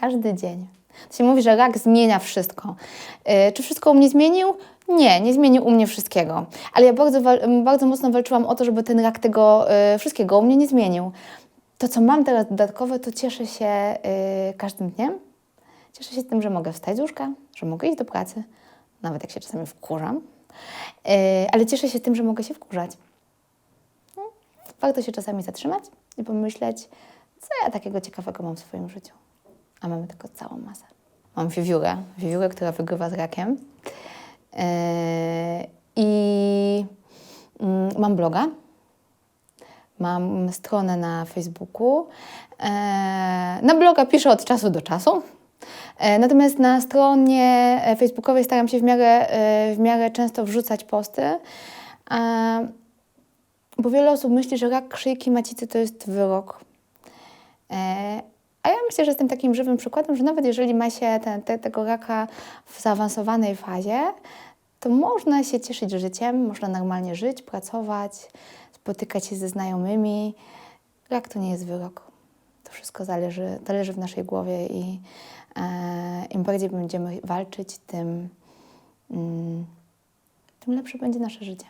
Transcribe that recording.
każdy dzień. To się mówi, że rak zmienia wszystko. Yy, czy wszystko u mnie zmienił? Nie, nie zmienił u mnie wszystkiego. Ale ja bardzo, bardzo mocno walczyłam o to, żeby ten rak tego yy, wszystkiego u mnie nie zmienił. To, co mam teraz dodatkowe, to cieszę się yy, każdym dniem. Cieszę się tym, że mogę wstać z łóżka, że mogę iść do pracy, nawet jak się czasami wkurzam. Yy, ale cieszę się tym, że mogę się wkurzać. No, warto się czasami zatrzymać i pomyśleć, co ja takiego ciekawego mam w swoim życiu. A mamy tylko całą masę. Mam wiewiórę, wiewiórę, która wygrywa z rakiem. Yy, I mm, mam bloga, mam stronę na Facebooku. E, Na bloga piszę od czasu do czasu. E, Natomiast na stronie facebookowej staram się w miarę, e, w miarę często wrzucać posty, e, bo wiele osób myśli, że rak szyjki macicy to jest wyrok. Myślę, że jestem takim żywym przykładem, że nawet jeżeli ma się te, te, tego raka w zaawansowanej fazie, to można się cieszyć życiem, można normalnie żyć, pracować, spotykać się ze znajomymi. Rak to nie jest wyrok. To wszystko zależy, zależy w naszej głowie i e, im bardziej będziemy walczyć, tym, mm, tym lepsze będzie nasze życie.